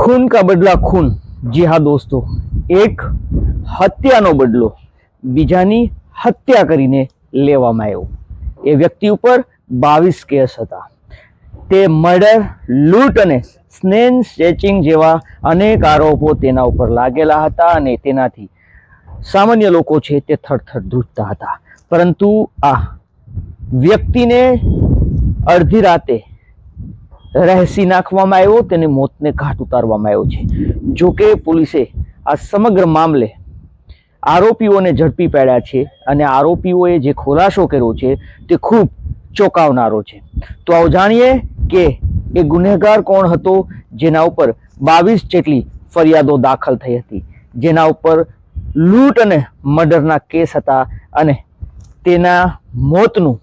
ખૂન કા બદલા ખૂન? જી હા દોસ્તો, એક હત્યાનો બદલો બીજાની હત્યા કરીને લેવામાં આવ્યો. એ વ્યક્તિ ઉપર બાવીસ કેસ હતા. તે મર્ડર, લૂંટ અને સ્નેન સ્ટેચિંગ જેવા અનેક આરોપો તેના ઉપર લાગેલા હતા અને તેનાથી સામાન્ય લોકો છે તે થરથર ધ્રુજતા હતા. પરંતુ આ વ્યક્તિને અડધી રાતે રહેસી નાખવામાં આવ્યો, તેને મોતને ઘાટ ઉતારવામાં આવ્યો છે. જો કે પોલીસે આ સમગ્ર મામલે આરોપીઓને ઝડપી પાડ્યા છે અને આરોપીઓએ જે ખુલાસો કર્યો છે તે ખૂબ ચોંકાવનારો છે. તો આવો જાણીએ કે એ ગુનેગાર કોણ હતો જેના ઉપર બાવીસ જેટલી ફરિયાદો દાખલ થઈ હતી. જેના ઉપર લૂંટ અને મર્ડરના કેસ હતા અને તેના મોતનું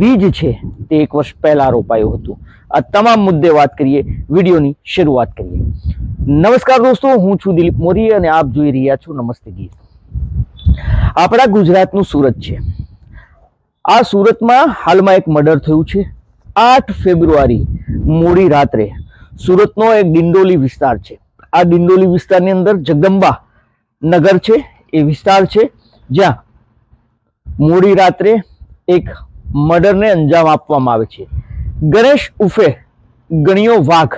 બીજ છે તે એક વર્ષ પહેલાં રોપાયું હતું. આ તમામ મુદ્દે વાત કરીએ, વિડીયોની શરૂઆત કરીએ. નમસ્કાર દોસ્તો, હું છું દિલીપ મોરી અને આપ જોઈ રહ્યા છો નમસ્તે ગીત. આપણા ગુજરાતનું સુરત છે. આ સુરતમાં હાલમાં એક મર્ડર થયું છે. આઠ ફેબ્રુઆરી, મોડી રાત્રે, સુરતનો એક ડિંડોલી વિસ્તાર છે. આ ડિંડોલી વિસ્તારની અંદર જગદંબા નગર છે, એ વિસ્તાર છે, જ્યાં મોડી રાત્રે એક મર્ડરને અંજામ આપવામાં આવે છે. ગણેશ ઉફે ગણિયો વાઘ.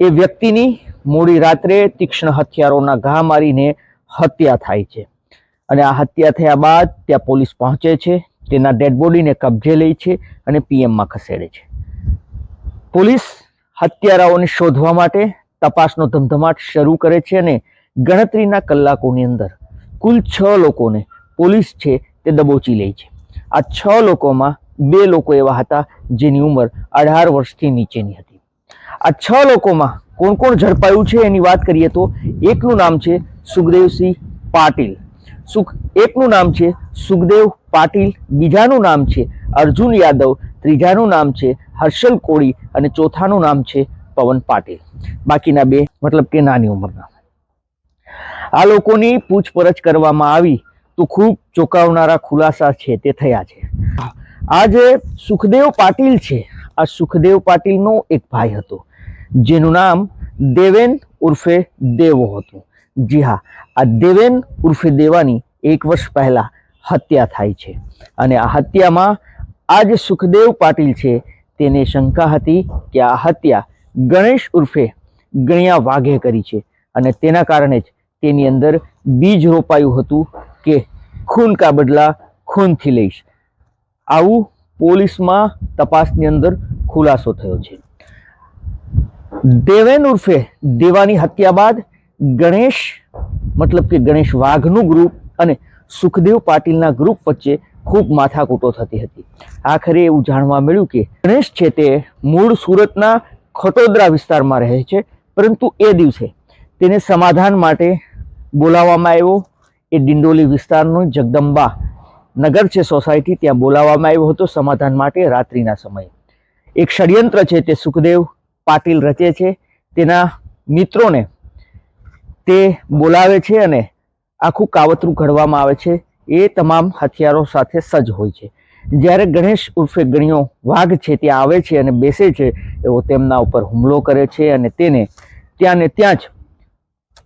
એ વ્યક્તિની મોડી રાત્રે તીક્ષ્ણ હથિયારોના ઘા મારીને હત્યા થાય છે. અને આ હત્યા થયા બાદ ત્યાં પોલીસ પહોંચે છે, તેના ડેડ બોડીને કબજે લે છે અને પીએમમાં ખસેડે છે. પોલીસ હત્યારાઓને શોધવા માટે તપાસનો ધમધમાટ શરૂ કરે છે અને ગણતરીના કલાકોની અંદર કુલ છ લોકોને પોલીસ છે તે દબોચી લે છે. આ છ લોકોમાં બે લોકો એવા હતા જેની ઉંમર અઢાર વર્ષથી નીચેની હતી. આ છ લોકોમાં કોણ કોણ ઝડપાયું છે એની વાત કરીએ તો એકનું નામ છે સુખદેવસિંહ પાટીલ. સુખ એકનું નામ છે સુખદેવ પાટીલ, બીજાનું નામ છે અર્જુન યાદવ, ત્રીજાનું નામ છે હર્ષલ કોળી અને ચોથાનું નામ છે પવન પાટીલ. બાકીના બે મતલબ કે નાની ઉંમરના. આ લોકોની પૂછપરછ કરવામાં આવી તો ખૂબ ચોંકાવનારા ખુલાસા છે તે થયા છે. આ જે સુખદેવ પાટીલ છે, આ સુખદેવ પાટીલનો એક ભાઈ હતો, જેનું નામ દેવેન ઉર્ફે દેવો હતું. જી હા, આ દેવેન ઉર્ફે દેવાની એક વર્ષ પહેલા હત્યા થાય છે અને આ હત્યામાં આ જે સુખદેવ પાટીલ છે, તેને શંકા હતી કે આ હત્યા ગણેશ ઉર્ફે ગણ્યા વાઘે કરી છે અને તેના કારણે જ તેની અંદર બીજ રોપાયું હતું કે ખૂન કા બદલા ખૂનથી લઈશ. આવું પોલીસમાં તપાસની અંદર ખુલાસો થયો છે. દેવેન ઉર્ફે દેવાની હત્યા બાદ ગણેશ, મતલબ કે ગણેશ વાઘનું ગ્રુપ અને સુખદેવ પાટીલના ગ્રુપ વચ્ચે ખૂબ માથાકૂટો થતી હતી. આખરે એવું જાણવા મળ્યું કે ગણેશ છે તે મૂળ સુરતના ખટોદરા વિસ્તારમાં રહે છે, પરંતુ એ દિવસે તેને સમાધાન માટે બોલાવવામાં આવ્યો. એ ડિંડોલી વિસ્તારનો જગદંબા નગર છે સોસાયટી, ત્યાં બોલાવવામાં આવ્યો હતો સમાધાન માટે રાત્રિના સમયે. એક ષડયંત્ર છે તે સુખદેવ પાટીલ રચે છે. તેના મિત્રોને તે બોલાવે છે અને આખું કાવતરું ઘડવામાં આવે છે. એ તમામ હથિયારો સાથે સજ્જ હોય છે. જ્યારે ગણેશ ઉર્ફે ગણિયો વાઘ છે ત્યાં આવે છે અને બેસે છે, એવો તેમના ઉપર હુમલો કરે છે અને તેને ત્યાં ને ત્યાં જ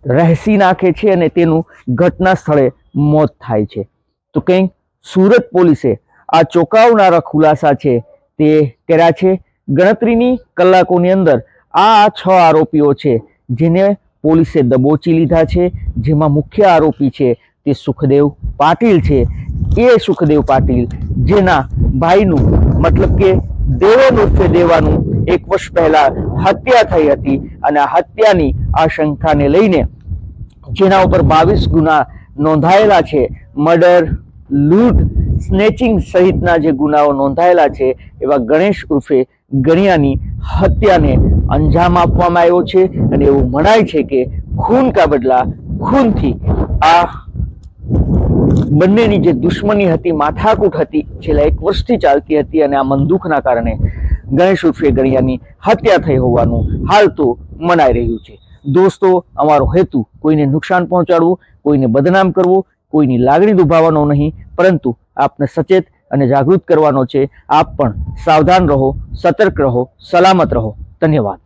રહેસી નાખે છે અને તેનું ઘટના સ્થળે મોત થાય છે. તો કંઈક સુરત પોલીસે આ ચોંકાવનારા ખુલાસા છે તે કર્યા છે. ગણતરીની કલાકોની અંદર આ છ આરોપીઓ છે જેને પોલીસે દબોચી લીધા છે. જેમાં મુખ્ય આરોપી છે તે સુખદેવ પાટીલ છે. એ સુખદેવ પાટીલ જેના ભાઈનું મતલબ કે દેવન ઉર્ફે દેવાનું એક વર્ષ પહેલા હત્યા થઈ હતી અને આ હત્યાની આશંકાને લઈને જેના ઉપર બાવીસ ગુના નોંધાયેલા છે. મર્ડર લૂંટ, સ્નેચિંગ સહિતના જે ગુનાઓ નોંધાયેલા છે, એવા ગણેશ ઉર્ફે ગણિયાની હત્યાને અંજામ આપવામાં આવ્યો છે અને એવું મનાય છે કે ખૂન કા બદલા ખૂનથી આ બંનેની જે દુશ્મની હતી, માથાકૂટ હતી, છેલ્લા એક વર્ષથી ચાલતી હતી અને આ બંદૂકના કારણે ગણેશ ઉર્ફે ગણિયાની હત્યા થઈ હોવાનું હાલ તો મનાઈ રહ્યું છે. દોસ્તો, અમારો હેતુ કોઈને નુકસાન પહોંચાડવું, કોઈને બદનામ કરવું, કોઈની લાગણી દુભાવવાનો નહીં પરંતુ આપને સચેત અને જાગૃત કરવાનો છે. આપ પણ સાવધાન રહો, સતર્ક રહો, સલામત રહો. ધન્યવાદ.